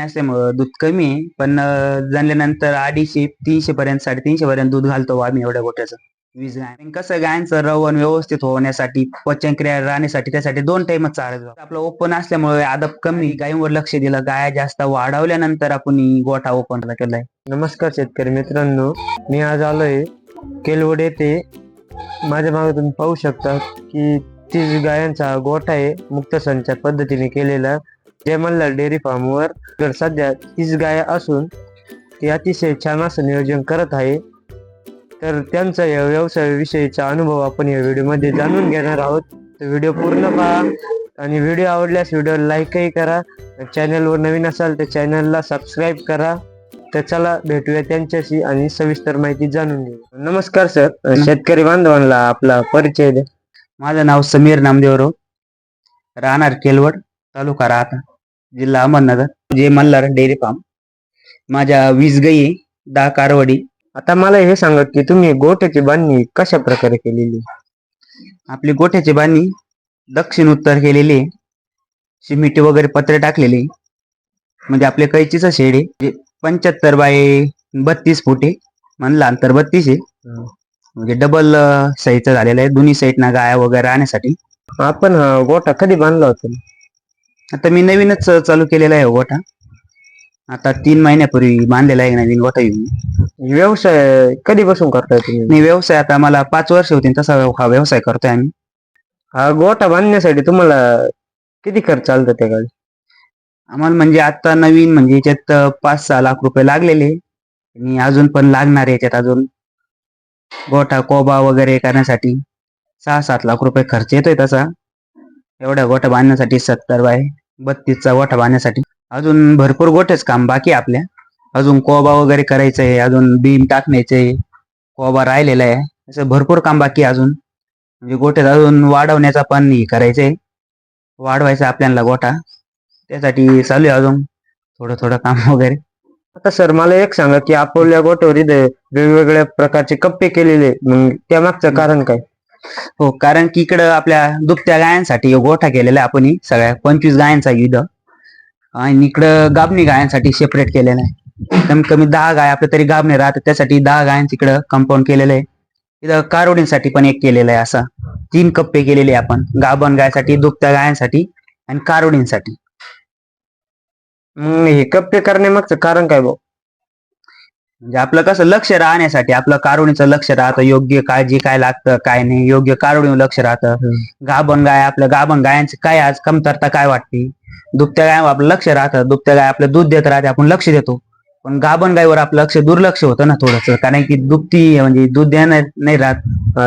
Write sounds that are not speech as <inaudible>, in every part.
गाभणी असल्यामुळं दूध कमी आहे. पण जाणल्यानंतर जणल्यानंतर अडीचशे तीनशे पर्यंत साडेतीनशे पर्यंत दूध घालतो आम्ही एवढ्या गोट्याचं. वीज गाय कसं गायांचं रवण व्यवस्थित होण्यासाठी पचनक्रिया राहण्यासाठी त्यासाठी दोन टाइमच चालत आपलं ओपन असल्यामुळे आदब कमी गायींवर लक्ष दिलं गाया जास्त वाढवल्यानंतर आपण गोठा ओपन केलाय. नमस्कार शेतकरी मित्रांनो. मी आज आलोय केलवड येथे. माझ्या मागे तुम्ही पाहू शकता की तीस गायांचा गोठा आहे मुक्त संचार पद्धतीने केलेला. जय मल्हार डेअरी फार्मवर तर सध्या तीस गाया असून ते अतिशय छान असं नियोजन करत आहे. तर त्यांचा या व्यवसायाविषयीचा अनुभव आपण या व्हिडिओमध्ये जाणून घेणार आहोत. तर व्हिडिओ पूर्ण पहा आणि व्हिडिओ आवडल्यास व्हिडिओ लाईकही करा. चॅनलवर नवीन असाल तर चॅनलला सबस्क्राईब करा. तर चला भेटूया त्यांच्याशी आणि सविस्तर माहिती जाणून घेऊ. नमस्कार सर. शेतकरी बांधवांना आपला परिचय द्या. माझं नाव समीर नामदेवराव राहणार केलवड. तालुका राहता जिल्हा अहमदनगर जे मल्हार डेअरी फार्म. माझ्या वीस गाई दहा कारवडी. आता मला हे सांगा की तुम्ही गोठ्याची बांधणी कशा प्रकारे केलेली? आपली गोठ्याची बांधणी दक्षिण उत्तर केलेली आहे. सिमिटी वगैरे पत्रे टाकलेले. म्हणजे आपल्या कैचीचं शेड आहे पंच्याहत्तर बाय बत्तीस फूट आहे. म्हणलं अंतर बत्तीस आहे. म्हणजे डबल साईजचं झालेलं आहे. दोन्ही साईडना गाया वगैरे राहण्यासाठी. आपण हा गोठा कधी बांधला होता? आता मी नवीनच चालू केलेला आहे गोठा. आता तीन महिन्यापूर्वी बांधलेला आहे नवीन गोठा येऊन व्यवसाय कधीपासून करताय तुम्ही? व्यवसाय आता मला पाच वर्ष होतील तसा हा व्यवसाय करतोय आम्ही. हा गोठा बांधण्यासाठी तुम्हाला किती खर्च आलता त्या आम्हाला म्हणजे आता नवीन म्हणजे याच्यात पाच सहा लाख रुपये लागलेले. आणि अजून पण लागणार आहे याच्यात अजून. गोठा कोबा वगैरे करण्यासाठी सहा सात लाख रुपये खर्च येतोय तसा. एवढा गोठा बांधण्यासाठी सत्तर बाय बत्तीसचा गोठा बांधण्यासाठी. अजून भरपूर गोठेच काम बाकी आपल्या. अजून कोबा वगैरे करायचं आहे अजून बीम टाकण्याचे कोबा राहिलेला आहे. असं भरपूर काम बाकी आहे अजून. म्हणजे गोठ्यात अजून वाढवण्याचा पण हे करायचंय वाढवायचा आपल्याला गोठा. त्यासाठी चालू आहे अजून थोडं थोडं काम <laughs> वगैरे. आता सर मला एक सांगा की आपल्या गोठ्यावर इथे वेगवेगळ्या प्रकारचे कप्पे केलेले मग त्या मागचं कारण काय? हो कारण की इकडं आपल्या दुभत्या गायांसाठी गोठा केलेला आहे आपण सगळ्या पंचवीस गायांचा इथं. आणि इकडं गाबणी गायांसाठी सेपरेट केलेला आहे. कमीत कमी दहा गाय आपल्या तरी गाबणे राहतात त्यासाठी दहा गायांचं इकडं कंपाऊंड केलेलं आहे. इथं कारोडींसाठी पण एक केलेलं आहे असं. तीन कप्पे केलेले आपण गाभण गायसाठी दुभत्या गायांसाठी आणि कारोडींसाठी. मग हे कप्पे करण्यामागचं कारण काय भाऊ? म्हणजे आपलं कसं लक्ष राहण्यासाठी आपलं कारुणीचं लक्ष राहतं. योग्य काळजी काय लागतं काय नाही. योग्य कारुणी लक्ष राहतं. गाभण गाय आपलं गाभण गायांची काय आज कमतरता काय वाटते? दुभत्या गाय आपलं लक्ष राहतं. दुभत्या गाय आपलं दूध देत राहते आपण लक्ष देतो. पण गाभण गायवर आपलं लक्ष दुर्लक्ष होतं ना थोडंसं. कारण की दुभती म्हणजे दूध देणार नाही राहत.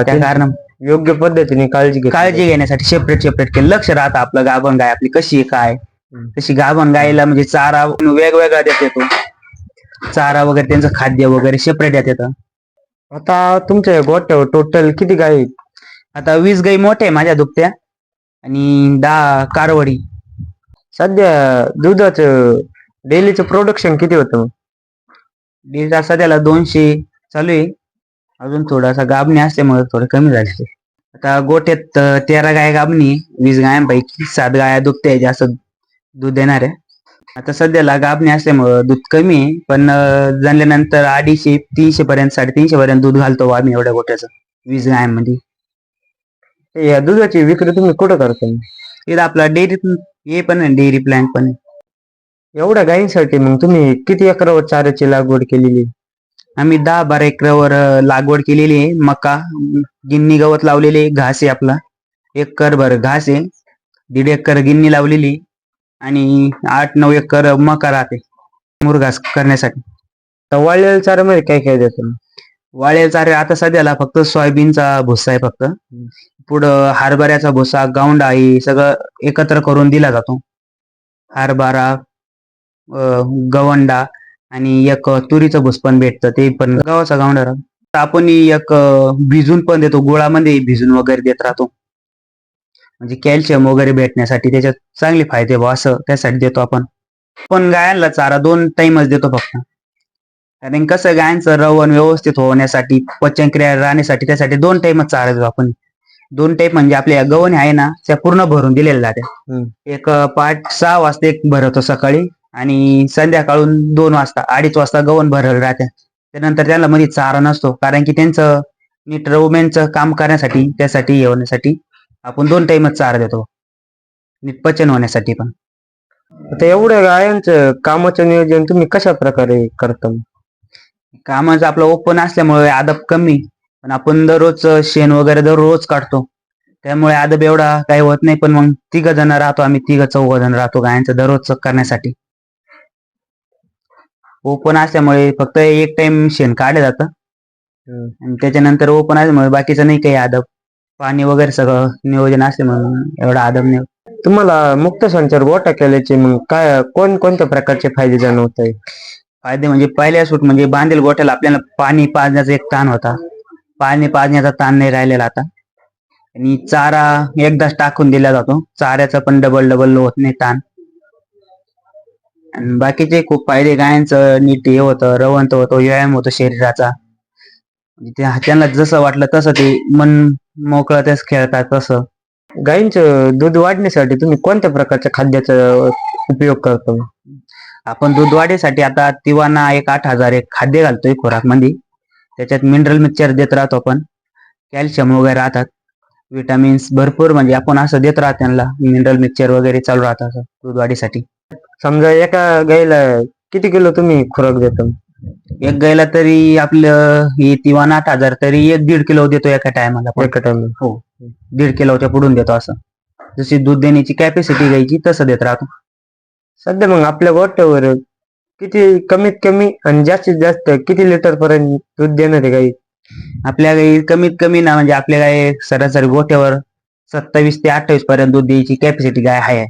त्या कारण योग्य पद्धतीने काळजी काळजी घेण्यासाठी सेपरेट सेपरेट केलं. लक्ष राहतं आपलं गाभण गाय. आपली कशी काय. तशी गाभण गायला म्हणजे चारा वेगवेगळा देत. येतो चारा वगैरे त्यांचं खाद्य वगैरे सेपरेट येत येतं आता तुमच्या गोठ्यावर टोटल किती गाय आहेत? आता वीस गाई मोठ्या आहे माझ्या दुभत्या आणि दहा कारवडी. सध्या दुधाचं डेलीचं प्रोडक्शन किती होतं? दीड सध्याला दोनशे चालू आहे. अजून थोडासा गाबणी असल्यामुळे थोडं कमी झाले. आता गोट्यात तेरा गाय गाबणी. वीस गायांपैकी सात गाया दुभत्या आहे जास्त दूध देणार आहे आता सध्याला गाबणी असल्यामुळं दूध कमी आहे पण जणल्यानंतर अडीचशे तीनशे पर्यंत साडेतीनशे पर्यंत दूध घालतो आम्ही एवढ्या गोट्याचं वीस गायांमध्ये या दुधाची विक्री तुम्ही कुठं करता? इथं आपला डेअरी हे पण आहे डेअरी प्लॅन पण आहे. एवढ्या गायींसाठी मग तुम्ही किती एकरावर चाऱ्याची लागवड केलेली आम्ही दहा बारा एकरावर अं, लागवड केलेली आहे मका गिन्नी गवत लावलेले घास आहे आपला. एकर भर घास आहे दीड एकर गिन्नी लावलेली आणि आठ नऊ एकर मका राहते मुरघास करण्यासाठी तर वाळलेल्या चाऱ्यामध्ये काय काय देतो मग? वाळेल चारे आता सध्याला फक्त सोयाबीनचा भुसा आहे फक्त पुढं हरभऱ्याचा भुसा गावंडा आहे सगळं एकत्र करून दिला जातो हरभरा गवंडा आणि एक तुरीचं भुस पण भेटतं ते पण गावाचा गावंडा राहतो. तर आपण एक भिजून पण देतो गुळामध्ये भिजून वगैरे देत राहतो म्हणजे कॅल्शियम वगैरे भेटण्यासाठी त्याच्यात चांगले फायदे भाऊ असं त्यासाठी देतो आपण. पण गायांना चारा दोन टाइमच देतो फक्त. कारण कसं गायांचं रवण व्यवस्थित होण्यासाठी पचनक्रिया राहण्यासाठी त्यासाठी दोन टाइमच चारा देतो आपण. दोन टाइम म्हणजे आपल्या गवणी आहे ना त्या पूर्ण भरून दिलेल्या जाते. एक पाच सहा वाजता एक भरवतो सकाळी आणि संध्याकाळून दोन वाजता अडीच वाजता गवण भरल राहते. त्यानंतर त्यांना मध्ये चारा नसतो कारण की त्यांचं नीट रवमेंटचं काम करण्यासाठी त्यासाठी होण्यासाठी आपण दोन टाइमच चारा देतो. नीट पचन होण्यासाठी पण. आता एवढ्या गायांचं कामाचं नियोजन तुम्ही कशा प्रकारे करता? कामाचं आपलं ओपन असल्यामुळे आदब कमी पण आपण दररोज शेण वगैरे दररोज काढतो. त्यामुळे आदब एवढा काही होत नाही पण मग तिघ जण राहतो आम्ही तिघ चौघ जण राहतो गायांचं दररोज करण्यासाठी. ओपन असल्यामुळे फक्त एक टाइम शेण काढलं जातं. आणि त्याच्यानंतर ओपन असल्यामुळे बाकीचं नाही काही आदब पाणी वगैरे सगळं नियोजन असल्यामुळे एवढा आदब नाही. तुम्हाला मुक्त संचार गोठा केल्याचे मग काय कोण कोणत्या प्रकारचे फायदे जाणवत आहे फायदे म्हणजे पहिल्या सूट म्हणजे बांधील गोठ्याला आपल्याला पाणी पाजण्याचा एक ताण होता. पाणी पाजण्याचा ताण नाही राहिलेला आता. आणि चारा एकदाच टाकून दिला जातो. चाऱ्याचा पण डबल डबल होत नाही ताण. आणि बाकीचे खूप फायदे गायांचं नीट हे होतं रवंत होतो व्यायाम होतो शरीराचा. त्या- त्यांना जसं वाटलं तसं ते मन मोकळं तेच खेळतात तसं गायींचं दूध वाढण्यासाठी तुम्ही कोणत्या प्रकारच्या खाद्याचा उपयोग करतो? आपण दूध वाढीसाठी आता तिवाना एक आठ हजार एक खाद्य घालतोय खुराकमध्ये त्याच्यात मिनरल मिक्सचर देत राहतो आपण. कॅल्शियम वगैरे राहतात. विटामिन्स भरपूर म्हणजे आपण असं देत राहतो त्यांना. मिनरल मिक्सचर वगैरे चालू राहतं असं दूध वाढीसाठी. समजा एका गाईला किती किलो तुम्ही खुराक देतो? एक गायला तरी आपलं हे तिवाना आठ हजार तरी एक दीड किलो देतो एका टायमाला एका टाइम दीड किलोच्या पुढून देतो असं. जशी दूध देण्याची कॅपॅसिटी घ्यायची तसं देत राहतो. सध्या मग आपल्या गोठ्यावर किती कमीत कमी आणि जास्तीत जास्त किती लिटर पर्यंत दूध देणार आहे गाई? आपल्या गाई कमीत कमी ना म्हणजे आपल्या गाय सरासरी गोठ्यावर सत्तावीस ते अठ्ठावीस पर्यंत दूध द्यायची कॅपॅसिटी गाय आहे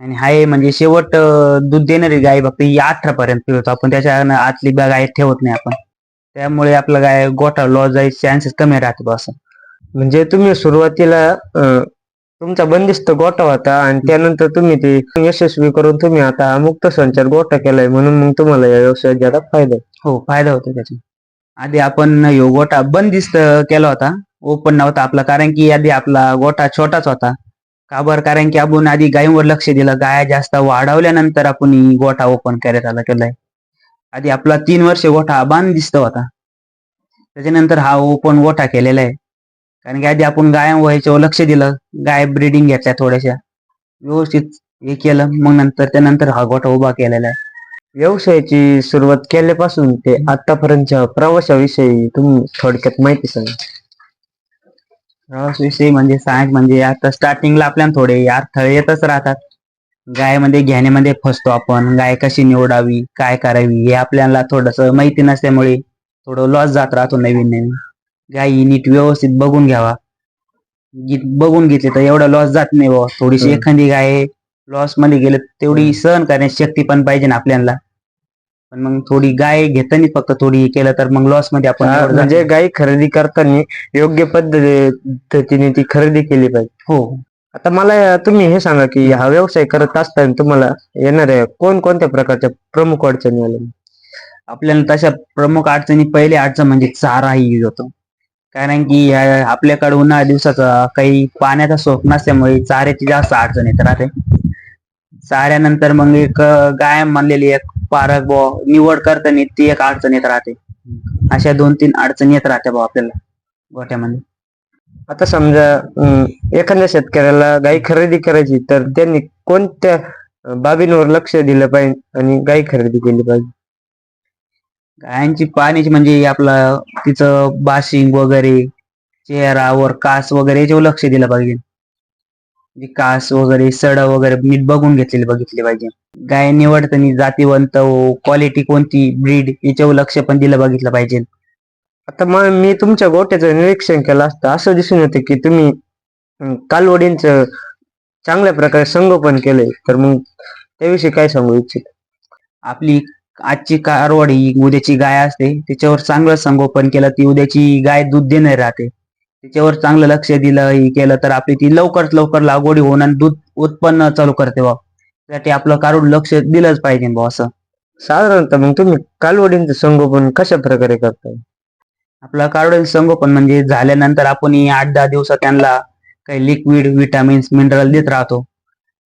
आणि हाय म्हणजे शेवट अं, दूध देणारी गाय फक्त ही अठरा पर्यंत पिळतो आपण. त्याच्या आतली बा गाय ठेवत नाही आपण. त्यामुळे आपलं गाय गोठा लॉस जायचे चान्सेस कमी राहते बा असं. म्हणजे तुम्ही सुरुवातीला अं, तुमचा बंदिस्त गोठा होता आणि त्यानंतर तुम्ही ते यशस्वी करून तुम्ही आता मुक्त संचार गोठा केलाय म्हणून मग तुम्हाला या व्यवसायात ज्यादा फायदा आहे. हो फायदा होतो त्याचा. आधी आपण ह्यो गोठा बंदिस्त केला होता. ओपन नव्हता आपला कारण की आधी आपला गोठा छोटाच होता. का बरं? कारण की आपण आधी गायींवर लक्ष दिलं. गाया जास्त वाढवल्यानंतर आपण गोठा ओपन करत आला केलाय. आधी आपला तीन वर्ष गोठा बांध दिसतो होता. त्याच्यानंतर हा ओपन गोठा केलेला आहे. कारण की आधी आपण गाय व्हायच्यावर लक्ष दिलं. गाय ब्रीडिंग घेतल्या थोड्याशा. व्यवस्थित हे केलं. मग नंतर त्यानंतर हा गोठा उभा केलेला आहे. व्यवसायाची सुरुवात केल्यापासून ते आतापर्यंतच्या प्रवासाविषयी तुम्ही थोडक्यात माहिती सांगा. विषयी म्हणजे सायन्स म्हणजे आता स्टार्टिंगला आपल्याला थोडे अडथळे येतच राहतात. गायमध्ये घेण्यामध्ये फसतो आपण. गाय कशी निवडावी काय करावी हे आपल्याला थोडस माहिती नसल्यामुळे थोडं लॉस जात राहतो नवीन नवीन. गाय नीट व्यवस्थित बघून घ्यावा. बघून घेतली तर एवढा लॉस जात नाही थोडीशी. एखादी गाय लॉसमध्ये गेले तेवढी सहन करण्याची शक्ती पण पाहिजे ना आपल्याला. पण मग थोडी गाय घेताना फक्त थोडी हे केलं तर मग लॉसमध्ये आपण हा, जात. म्हणजे गाई खरेदी करताना योग्य पद्धतीने ती खरेदी केली पाहिजे. हो. आता मला तुम्ही हे सांगा की हा व्यवसाय करत असताना तुम्हाला येणाऱ्या कोणकोणत्या प्रकारच्या प्रमुख अडचणी आल्या? आपल्याला तशा प्रमुख अडचणी पहिली अडचण म्हणजे चारा ही होतो. कारण की ह्या- आपल्याकडे उन्हाळ्या दिवसाचा काही पाण्याचा सोप नसल्यामुळे चाऱ्याची जास्त अडचण येत राहते. चाऱ्यानंतर मग एक अं, गाय म्हणलेली एक पारक बो निवड करताना ती एक अडचण येत राहते. अशा दोन तीन अडचणी येत राहत्या भाऊ आपल्याला गोठ्यामध्ये. आता समजा अं, एखाद्या शेतकऱ्याला गाई खरेदी करायची तर त्यांनी कोणत्या अं, बाबींवर लक्ष दिलं पाहिजे आणि गाई खरेदी केली पाहिजे? गायांची पाण्याची म्हणजे आपलं तिचं बाशिंग वगैरे चेहरावर कास वगैरे याच्यावर लक्ष दिलं पाहिजे. म्हणजे कास वगैरे सड वगैरे नीट बघून घेतलेली बघितली पाहिजे. गाय निवडताना जातीवंत क्वालिटी कोणती ब्रीड याच्यावर लक्ष पण दिलं बघितलं पाहिजे. आता मग मी तुमच्या गोट्याचं निरीक्षण केलं असतं. असं दिसून येतं की तुम्ही कालवडींचं चांगल्या प्रकारे संगोपन केलंय. तर मग त्याविषयी काय सांगू इच्छित? आपली आजची कारवाड ही उद्याची गाय असते त्याच्यावर चांगलं संगोपन केलं ती उद्याची गाय दूध देणार राहते. त्याच्यावर चांगलं लक्ष दिलं हे केलं तर आपली ती लवकरात लवकर लागवडी होऊन आणि दूध उत्पन्न चालू करते बा त्यासाठी आपलं काढून लक्ष दिलंच पाहिजे बा असं. साधारणतः मग तुम्ही कालवडींचं संगोपन कशा प्रकारे करताय? आपलं काढून संगोपन म्हणजे झाल्यानंतर आपण ही आठ दहा दिवसात त्यांना काही लिक्विड विटामिन्स मिनरल देत राहतो.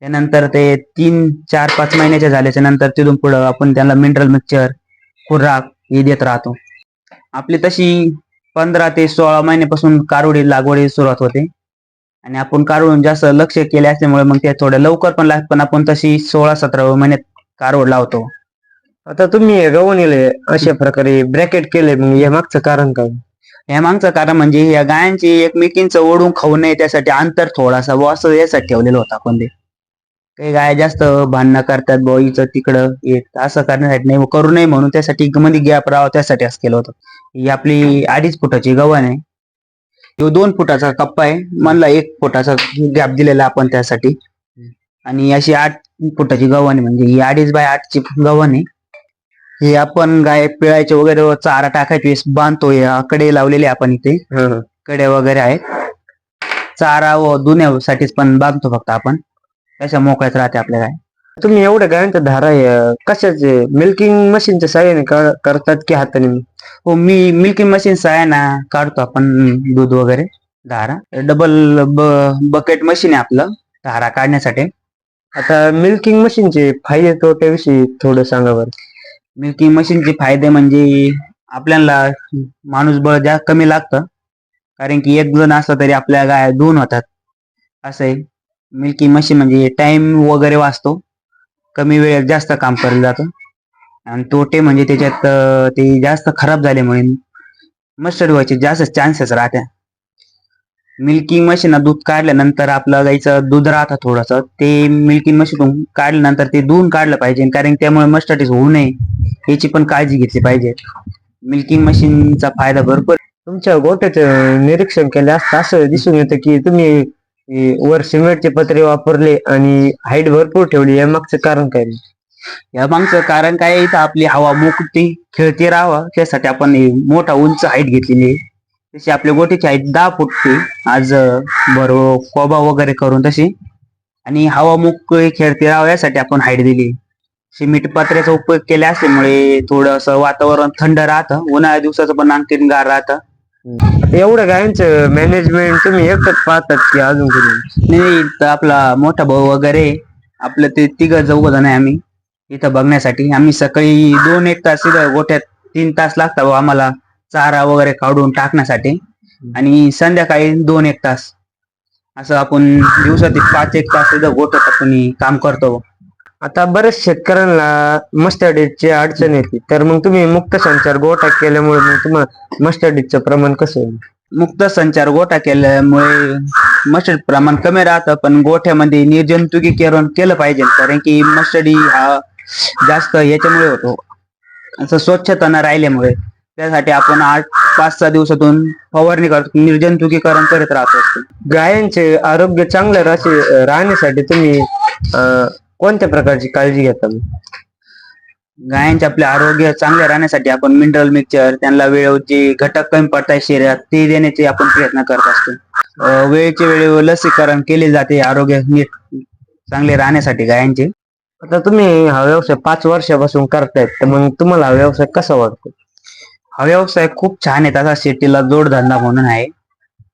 त्यानंतर ते तीन चार पाच महिन्याचे झाल्याच्यानंतर तिथून पुढं आपण त्यांना मिनरल मिक्सचर खुराक हे देत राहतो. आपली तशी पंधरा ते सोळा महिन्यापासून कारोडी लागवडी सुरुवात होते. आणि आपण कारोडून जास्त लक्ष केले असल्यामुळे मग ते थोडं लवकर पण लागत पण आपण तशी सोळा सतरा महिन्यात कारोड लावतो. आता तुम्ही हे गव्हाणीले अशा प्रकारे ब्रॅकेट केले मग या मागचं कारण काय? या मागचं कारण म्हणजे या गायांची एकमेकींचं ओढून खाऊ नये त्यासाठी अंतर थोडासा असं यासाठी ठेवलेलं होतं आपण ते. काही गाय जास्त भांडणं करतात बुवा हिचं तिकडं येत असं करण्यासाठी नाही करू नये म्हणून त्यासाठी मध्ये गॅप राहावं त्यासाठी असं केलं होतं. ही आपली अडीच फुटाची गव्हाण आहे. दोन फुटाचा कप्पा आहे म्हणला एक फुटाचा गॅप दिलेला आपण त्यासाठी. आणि अशी आठ फुटाची गव्हाण आहे म्हणजे ही अडीच बाय आठची गव्हाण आहे. हे आपण गाय पिळायचे वगैरे व चारा टाकायचे वेळेस बांधतो या कडे लावलेले आपण इथे. कडे वगैरे आहेत. चारा व धुण्यासाठीच पण बांधतो फक्त आपण. त्याच्या मोकळ्यात राहते आपल्या गाय तुम्ही एवढ्या गायांच्या धारा अं, कशाचे? मिल्किंग मशीनच्या साह्याने कर- करतात की हाताने? हो मी मिल्किंग मशीन ना काढतो आपण दूध वगैरे धारा. डबल बकेट मशीन आहे आपलं धारा काढण्यासाठी. आता मिल्किंग मशीनचे फायदे तोट्याविषयी थोडं सांगा बरं. मिल्किंग मशीनचे फायदे म्हणजे आपल्याला माणूस बळ जास्त कमी लागतं. कारण की एक जण असला तरी आपल्या गाय दोन होतात. असं आहे. मिल्किंग मशीन म्हणजे टाइम वगैरे वाचतो. कमी वेळेत जास्त काम केलं जातं. आणि तोटे म्हणजे त्याच्यात ते जास्त खराब झाल्यामुळे मस्टर्ड व्हायचे जास्त चान्सेस राहत्या मिल्किंग मशीन दूध काढल्यानंतर आपलं गाईचं दूध राहतं थोडंसं. ते मिल्किंग मशीन काढल्यानंतर ते दूध काढलं पाहिजे. कारण त्यामुळे मस्टर्डीज होऊ नये. याची पण काळजी घेतली पाहिजे. मिल्किंग मशीनचा फायदा भरपूर. तुमच्या गोट्याचं निरीक्षण केलं असतं असं दिसून येतं की तुम्ही वर सिमेंटचे पत्रे वापरले आणि हाईट भरपूर ठेवली या मागचं कारण काय या मागचं कारण काय आहे, इथं आपली हवा मोकळी खेळती राहावा. त्यासाठी आपण हे मोठा उंच हाईट घेतलेली आहे. तशी आपल्या गोटीची हाईट दहा फुटते आज बरोबर कोबा वगैरे करून तशी. आणि हवा मोकळी खेळती राहावं यासाठी आपण हाईट दिली. सिमेंट पत्र्याचा उपयोग केला असल्यामुळे थोडस वातावरण थंड राहतं. उन्हाळ्या दिवसाचं पण आणखीन गार राहतं. एवढ्या गायांचं मॅनेजमेंट तुम्ही एकच पाहतात की अजून कोणी? नाही तर आपला मोठा भाऊ वगैरे आपलं ते तिघ चौघ जण आहे आम्ही इथं बघण्यासाठी. आम्ही सकाळी दोन एक तास इथं गोठ्यात तीन तास लागतात बुवा आम्हाला चारा वगैरे काढून टाकण्यासाठी. आणि संध्याकाळी दोन एक तास. असं आपण दिवसातील पाच एक तास इथं गोठ्यात आपण हे काम करतो. आता बरेच शेतकऱ्यांना मस्टर्डीजची अडचण येते. तर मग तुम्ही मुक्त संचार गोठा केल्यामुळे मग तुम्हाला मस्टर्डीजचं प्रमाण कसं होईल? मुक्त संचार गोठा केल्यामुळे मस्टर्ड प्रमाण कमी राहतं पण गोठ्यामध्ये निर्जंतुकीकरण केलं पाहिजे. कारण की मस्टडी हा जास्त याच्यामुळे होतो. असं स्वच्छता न राहिल्यामुळे. त्यासाठी आपण आठ पाच सहा दिवसातून फवारणी करतो. निर्जंतुकीकरण करत राहतो. असतो गायांचे आरोग्य चांगलं राहण्यासाठी तुम्ही अं, कोणत्या प्रकारची काळजी घेता? गायांचे आपले आरोग्य चांगले राहण्यासाठी आपण मिनरल मिक्सचर त्यांना वेळेवर जे घटक कमी पडतात शरीरात ते देण्याचे आपण प्रयत्न करत असतो. अं, वेळेच्या वेळेवर लसीकरण केले जाते आरोग्य नीट चांगले राहण्यासाठी गायांचे. आता तुम्ही हा व्यवसाय पाच वर्षापासून करतायत तर मग तुम्हाला हा व्यवसाय कसा वाटतो? हा व्यवसाय खूप छान आहे तसा शेतीला जोडधंदा म्हणून आहे.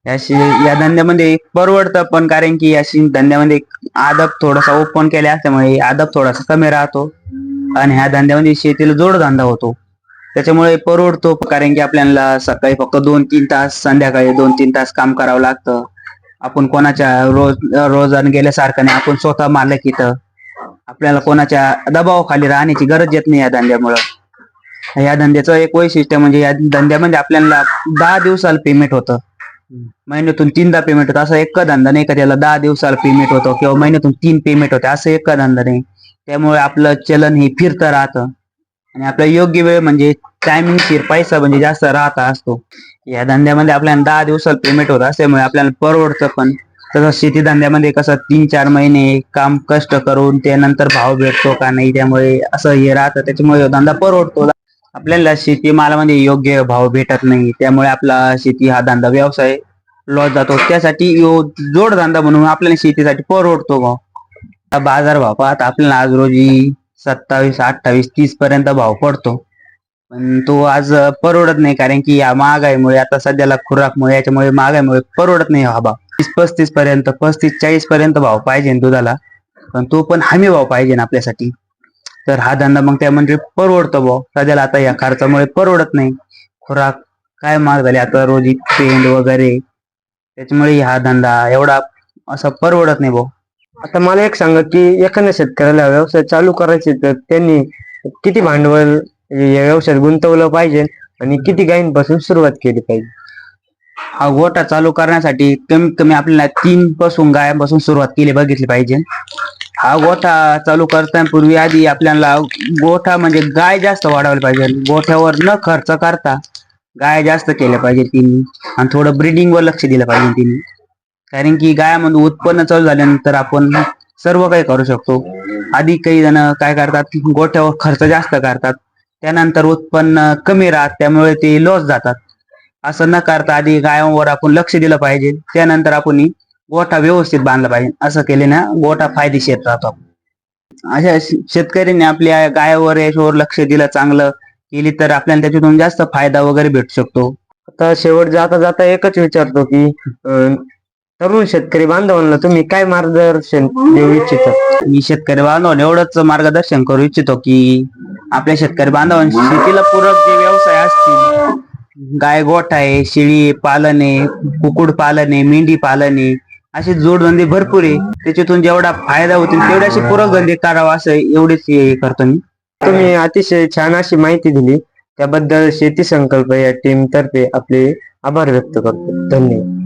याशी या धंद्यामध्ये परवडतं पण कारण की याशी धंद्यामध्ये आदब थोडासा ओपन केला असल्यामुळे आदब थोडासा कमी राहतो. आणि ह्या धंद्यामध्ये शेतीला जोडधंदा होतो. त्याच्यामुळे परवडतो कारण की आपल्याला सकाळी फक्त दोन तीन तास संध्याकाळी दोन तीन तास काम करावं लागतं. आपण कोणाच्या रोज रोजाने गेल्यासारखं नाही आपण स्वतः मालक इथं. आपल्याला कोणाच्या दबावाखाली राहण्याची गरज येत नाही या धंद्यामुळं. या धंद्याचं एक वैशिष्ट्य म्हणजे या धंद्यामध्ये आपल्याला दहा दिवसाला पेमेंट होतं. महिन्यातून तीनदा पेमेंट होतं. असं एक धंदा नाही का त्याला दहा दिवसाला पेमेंट होतो किंवा महिन्यातून तीन पेमेंट होते. असं एक धंदा नाही. त्यामुळे आपलं चलन हे फिरतं राहतं. आणि आपला योग्य वेळ म्हणजे टायमिंग पैसा म्हणजे जास्त राहता असतो. या धंद्यामध्ये आपल्याला दहा दिवसाला पेमेंट होतं. असल्यामुळे आपल्याला परवडतं पण. तसं शेती धंद्यामध्ये कसं तीन चार महिने काम कष्ट करून त्यानंतर भाव भेटतो का नाही त्यामुळे असं हे राहतं. त्याच्यामुळे धंदा परवडतो. आपल्याला शेती मालामध्ये योग्य भाव भेटत नाही. त्यामुळे आपला शेती हा धंदा व्यवसाय लॉस जातो. त्यासाठी जोडधंदा म्हणून आपल्याला शेतीसाठी परवडतो भाव. बाजार भाव पाहता आपल्याला आज रोजी सत्तावीस अठ्ठावीस तीस पर्यंत भाव पडतो. पण तो आज परवडत नाही कारण की या महागाईमुळे आता सध्याला खुराकमुळे याच्यामुळे महागाईमुळे परवडत नाही हा भाव. तीस पस्तीस पर्यंत पस्तीस चाळीस पर्यंत भाव पाहिजे दुधाला. पण तो पण हमी भाव पाहिजे आपल्यासाठी. तर हा धंदा मग त्या म्हणजे परवडतो भाऊ. सध्याला आता या खर्चामुळे परवडत नाही. खुराक काय महाग झाले आता रोजी पेंड वगैरे. त्याच्यामुळे हा धंदा एवढा असा परवडत नाही भाऊ. आता मला एक सांगा की एखाद्या शेतकऱ्याला व्यवसाय चालू करायचे तर त्यांनी किती भांडवल या व्यवसायात गुंतवलं पाहिजे आणि किती गायींपासून सुरुवात केली पाहिजे? हा गोठा चालू करण्यासाठी कमीत कमी आपल्याला तीन पासून गायापासून सुरुवात केली बघितली पाहिजे. हा गोठा चालू करतापूर्वी आधी आपल्याला गोठा म्हणजे गाय जास्त वाढवायला पाहिजे. गोठ्यावर न खर्च करता गाय जास्त केल्या पाहिजे तिने. आणि थोडं ब्रिडिंगवर लक्ष दिलं पाहिजे तिने. कारण की गायामध्ये उत्पन्न चालू झाल्यानंतर आपण सर्व काही करू शकतो. आधी काही जण काय करतात? गोठ्यावर खर्च जास्त करतात. त्यानंतर उत्पन्न कमी राहत त्यामुळे ते लॉस जातात. असं न करता आधी गायांवर आपण लक्ष दिलं पाहिजे. त्यानंतर आपण गोठा व्यवस्थित बांधला पाहिजे. असं केले ना गोठा फायदेशीर राहतो अशा शेतकऱ्यांनी आपल्या गायावर याच्यावर लक्ष दिलं चांगलं केली तर आपल्याला त्याच्यातून जास्त फायदा वगैरे भेटू शकतो. आता शेवट जाता जाता एकच विचारतो की अं, तरुण शेतकरी बांधवांना तुम्ही काय मार्गदर्शन देऊ इच्छिता? मी शेतकरी बांधवांना एवढंच मार्गदर्शन करू इच्छितो की आपल्या शेतकरी बांधवांनी शेतीला पूरक जे व्यवसाय असतील गाय गोठ आहे शेळी पालन आहे कुकुड पालन आहे मेंढी पालन आहे असे जोडधंदे भरपूर आहे. त्याच्यातून जेवढा फायदा होतील तेवढे असे पूरक धंदे करावा असं एवढेच हे करतो मी. तुम्ही अतिशय छान अशी माहिती दिली. त्याबद्दल शेती संकल्प या टीम तर्फे आपले आभार व्यक्त करतो. धन्यवाद.